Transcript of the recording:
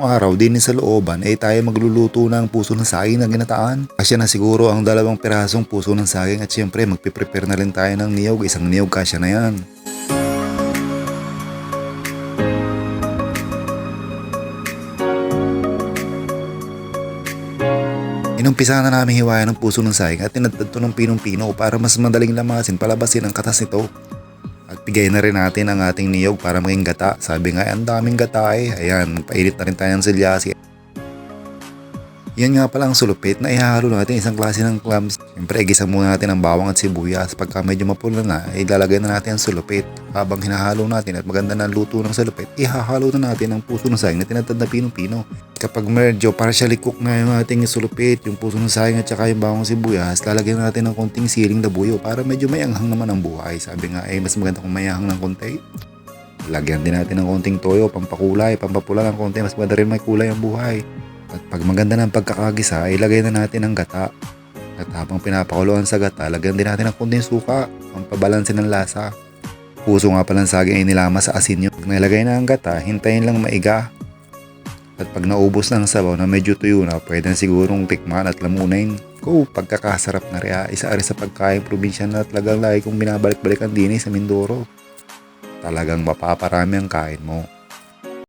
Ngayong araw din sa looban ay tayo magluluto ng puso ng saging na ginataan. Kasya na siguro ang dalawang pirasong puso ng saging at syempre magpiprepare na rin tayo ng niyog. Isang niyog kasya na yan. Inumpisa na namin hiwayan ng puso ng sayang at tinadtad ng pinong-pino para mas madaling lamasin palabasin ang katas nito. At bigay na rin natin ang ating niyog para maging gata. Sabi nga, ang daming gata eh. Ayan, painit na rin tayo ng silyasi. Yan nga pala ang sulupit na ihahalo natin isang klase ng clams. Siyempre, igisa muna natin ang bawang at sibuyas. Pagka medyo mapula na, ilalagay na natin ang sulupit. Habang hinahalo natin at maganda na luto ng sulupit, ihahalo na natin ang puso ng sayang na tinatad na pinong-pino. Kapag medyo partially cook na yung ating sulupit, yung puso ng sayang at saka yung bawang sibuyas, lalagyan natin ng konting siling na buyo para medyo may anghang naman ang buhay. Sabi nga, eh, mas maganda kung may anghang ng konti. Lagyan din natin ng konting toyo, pampakulay, pampapula ng konti, mas maganda rin may kulay ang buhay. At pag maganda ng pagkakagisa, ilagay na natin ang gata. At habang pinapakuluan sa gata, lagyan din natin ng konting suka, pampabalansin ng lasa. Puso nga pala ng saging ay nilama sa asin yun. Pag nilagay na ang gata, hintayin lang maiga. At pag naubos na ang sabaw na medyo tuyo na, pwede na sigurong tikman at lamunin. Ko, pagkakasarap na rin. ah. Isa rin sa pagkain probinsya na talagang lagi kong binabalik-balikan din eh sa Mindoro. Talagang mapaparami ang kain mo.